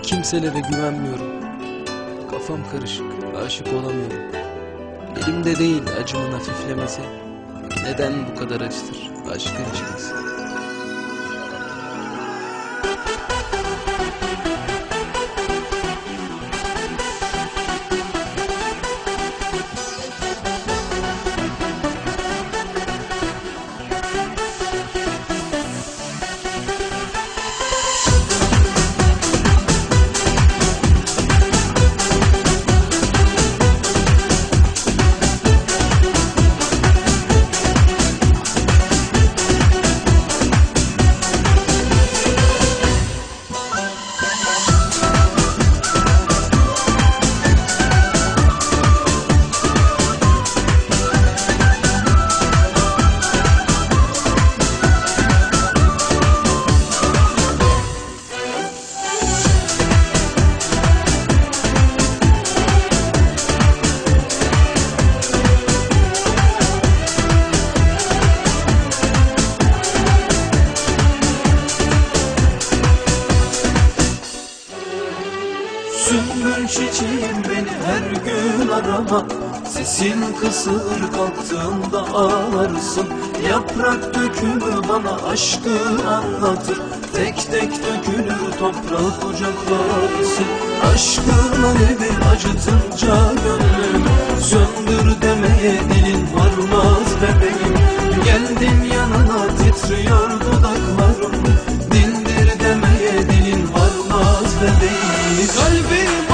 Ve kimselere güvenmiyorum. Kafam karışık, aşık olamıyorum. Elimde değil acımın hafiflemesi. Neden bu kadar acıtır aşkın çilesi? Çiçeğim beni her gün arama. Sesin kısılır kalktığında ağlarsın. Yaprak dökümü bana aşkı anlatır. Tek tek dökülür toprak kucaklarsın. Aşkın alevi acıtınca gönlüm Söndür demeye dilin varmaz bebeğim. Geldim yanına titriyor dudaklarım. Dindir demeye dilin varmaz bebeğim. Kalbim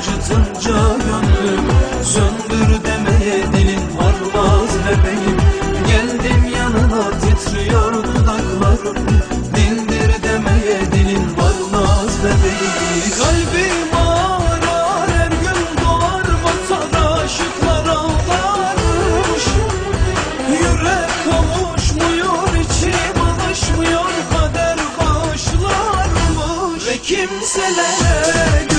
acıtınca gönlüm Söndür demeye dilin varmaz bebeğim. Geldim yanına titriyor dudaklarım. Dindir demeye dilin varmaz bebeğim. Kalbim ağrar her gün doğar batar aşıklar ağlarmış. Yürek kavuşmuyor içim alışmıyor kader bağışlarmış. Ve kimselere